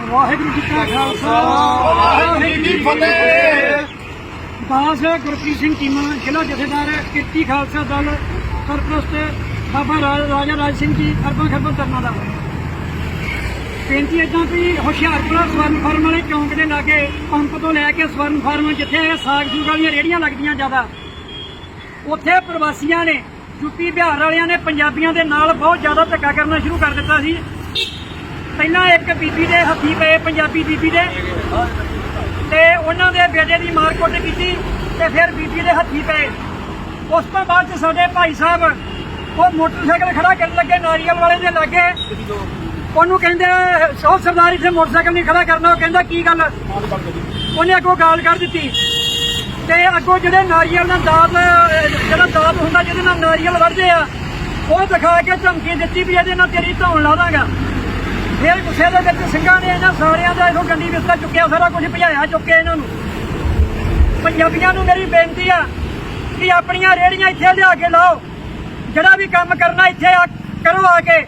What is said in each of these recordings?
ਵਾਹਿਗੁਰੂ ਜੀ ਕਾ ਖਾਲਸਾ, ਵਾਹਿਗੁਰੂ ਜੀ ਫਤਿਹ। ਦਾਸ ਗੁਰਪ੍ਰੀਤ ਸਿੰਘ ਚੀਮਾ ਜ਼ਿਲ੍ਹਾ ਜਥੇਦਾਰ ਕਿਰਤੀ ਖਾਲਸਾ ਦਲ, ਸਰਪ੍ਰਸਤ ਬਾਬਾ ਰਾਜਾ ਰਾਜ ਸਿੰਘ ਜੀ, ਅਰਬਾਂ ਖਰਬਨ ਤਰਨਾ ਦਾ। ਬੇਨਤੀ ਇਦਾਂ ਵੀ ਹੁਸ਼ਿਆਰਪੁਰਾ ਸਵਰਨ ਫਾਰਮ ਵਾਲੇ ਚੌਂਕ ਦੇ ਲਾਗੇ ਪੰਪ ਤੋਂ ਲੈ ਕੇ ਸਵਰਨ ਫਾਰਮ ਜਿੱਥੇ ਸਾਗ ਸੂਗ ਵਾਲੀਆਂ ਰੇੜੀਆਂ ਲੱਗਦੀਆਂ ਜ਼ਿਆਦਾ, ਉੱਥੇ ਪ੍ਰਵਾਸੀਆਂ ਨੇ ਯੂਪੀ ਬਿਹਾਰ ਵਾਲਿਆਂ ਨੇ ਪੰਜਾਬੀਆਂ ਦੇ ਨਾਲ ਬਹੁਤ ਜ਼ਿਆਦਾ ਧੱਕਾ ਕਰਨਾ ਸ਼ੁਰੂ ਕਰ ਦਿੱਤਾ ਸੀ। ਪਹਿਲਾਂ ਇੱਕ ਬੀਬੀ ਦੇ ਹੱਥੀ ਪਏ, ਪੰਜਾਬੀ ਬੀਬੀ ਦੇ। ਤੇ ਉਹਨਾਂ ਦੇ ਬੇਟੇ ਦੀ ਮਾਰਕੁੱਟ ਕੀਤੀ ਤੇ ਫਿਰ ਬੀਬੀ ਦੇ ਹੱਥੀ ਪਏ। ਉਸ ਤੋਂ ਬਾਅਦ 'ਚ ਸਾਡੇ ਭਾਈ ਸਾਹਿਬ, ਉਹ ਮੋਟਰਸਾਈਕਲ ਖੜਾ ਕਰਨ ਲੱਗੇ, ਨਾਰੀਅਲ ਵਾਲੇ ਦੇ ਲਾਗੇ। ਉਹਨੂੰ ਕਹਿੰਦੇ ਸੋ ਸਰਦਾਰ ਇੱਥੇ ਮੋਟਰਸਾਈਕਲ ਨਹੀਂ ਖੜਾ ਕਰਨਾ, ਉਹ ਕਹਿੰਦਾ, ਕੀ ਗੱਲ? ਉਹਨੇ ਅੱਗੋਂ ਗਾਲ ਕਰ ਦਿੱਤੀ। ਤੇ ਅੱਗੋਂ ਜਿਹੜੇ ਨਾਰੀਅਲ ਨਾਲ ਦਾਤ, ਜਿਹੜਾ ਦਾਤ ਹੁੰਦਾ, ਜਿਹਦੇ ਨਾਲ ਨਾਰੀਅਲ ਵੜਦੇ ਆ, ਉਹ ਦਿਖਾ ਕੇ ਧਮਕੀ ਦਿੱਤੀ ਵੀ ਇਹਦੇ ਨਾਲ ਤੇਰੀ ਧੌਣ ਲਾ ਦਾਂਗਾ। ਫਿਰ ਗੁੱਸੇ ਦੇ ਵਿੱਚ ਸਿੰਘਾਂ ਨੇ ਇਹਨਾਂ ਸਾਰਿਆਂ ਦਾ ਇਹੋ ਗੰਦੀ ਵਿਸਤਾ ਚੁੱਕਿਆ, ਸਾਰਾ ਕੁਝ ਭਜਾਇਆ ਚੁੱਕੇ ਇਹਨਾਂ ਨੂੰ। ਪੰਜਾਬੀਆਂ ਨੂੰ ਮੇਰੀ ਬੇਨਤੀ ਆ ਕਿ ਆਪਣੀਆਂ ਰੇੜੀਆਂ ਇੱਥੇ ਲਿਆ ਕੇ ਲਾਓ। ਜਿਹੜਾ ਵੀ ਕੰਮ ਕਰਨਾ ਇੱਥੇ ਕਰੋ ਆ ਕੇ।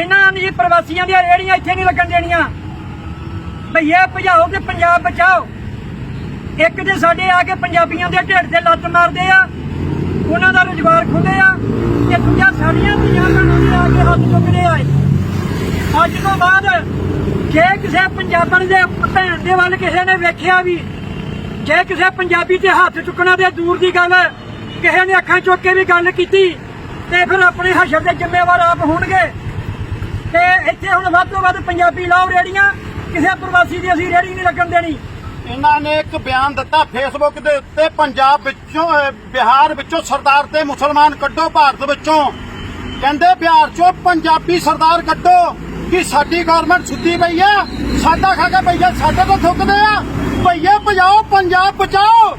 ਇਹਨਾਂ ਦੀ ਪ੍ਰਵਾਸੀਆਂ ਦੀਆਂ ਰੇੜੀਆਂ ਇੱਥੇ ਨਹੀਂ ਲੱਗਣ ਦੇਣੀਆਂ। ਭਈਏ ਭਜਾਓ ਤੇ ਪੰਜਾਬ ਬਚਾਓ। ਇੱਕ ਤੇ ਸਾਡੇ ਆ ਕੇ ਪੰਜਾਬੀਆਂ ਦੇ ਢਿੱਡ ਤੇ ਲੱਤ ਮਾਰਦੇ ਆ, ਉਹਨਾਂ ਦਾ ਰੁਜ਼ਗਾਰ ਖੁੱਲੇ ਆ ਤੇ ਦੂਜਾ ਸਾਡੀਆਂ ਧੀਆਂ ਭੈਣਾਂ ਦੇ ਆ ਕੇ ਹੱਥ ਚੁੱਕਦੇ ਆ ਅੱਜ ਤੋਂ ਬਾਅਦ ਜੇ ਕਿਸੇ ਪੰਜਾਬਣ ਦੇ ਭੈਣ ਦੇ ਵੱਲ ਕਿਸੇ ਨੇ ਵੇਖਿਆ ਵੀ, ਜੇ ਕਿਸੇ ਪੰਜਾਬੀ ਤੇ ਹੱਥ ਚੁੱਕਣਾ ਤੇ ਦੂਰ ਦੀ ਗੱਲ, ਕਿਸੇ ਨੇ ਅੱਖਾਂ ਚੁੱਕ ਕੇ ਵੀ ਗੱਲ ਕੀਤੀ, ਤੇ ਫਿਰ ਆਪਣੇ ਹਸ਼ਰ ਦੇ ਜ਼ਿੰਮੇਵਾਰ ਆਪ ਹੋਣਗੇ। ਤੇ ਇੱਥੇ ਹੁਣ ਵੱਧ ਤੋਂ ਵੱਧ ਪੰਜਾਬੀ ਲਾਓ ਰੇੜੀਆਂ, ਕਿਸੇ ਪ੍ਰਵਾਸੀ ਦੀ ਅਸੀਂ ਰੇੜੀ ਨਹੀਂ ਲੱਗਣ ਦੇਣੀ। ਇਹਨਾਂ ਨੇ ਇੱਕ ਬਿਆਨ ਦਿੱਤਾ ਫੇਸਬੁੱਕ ਦੇ ਉੱਤੇ, ਪੰਜਾਬ ਵਿੱਚੋਂ ਬਿਹਾਰ ਵਿੱਚੋਂ ਸਰਦਾਰ ਤੇ ਮੁਸਲਮਾਨ ਕੱਢੋ, ਭਾਰਤ ਵਿੱਚੋਂ। ਕਹਿੰਦੇ ਬਿਹਾਰ ਚੋਂ ਪੰਜਾਬੀ ਸਰਦਾਰ ਕੱਢੋ। ਕਿ ਸਾਡੀ ਗਵਰਨਮੈਂਟ ਸੁੱਤੀ ਪਈ ਆ, ਸਾਡਾ ਖਾ ਕੇ ਪਈਆ ਸਾਡੇ ਤੋਂ ਥੁੱਕਦੇ ਆ। ਭਈਏ ਪਜਾਓ ਪੰਜਾਬ ਬਚਾਓ।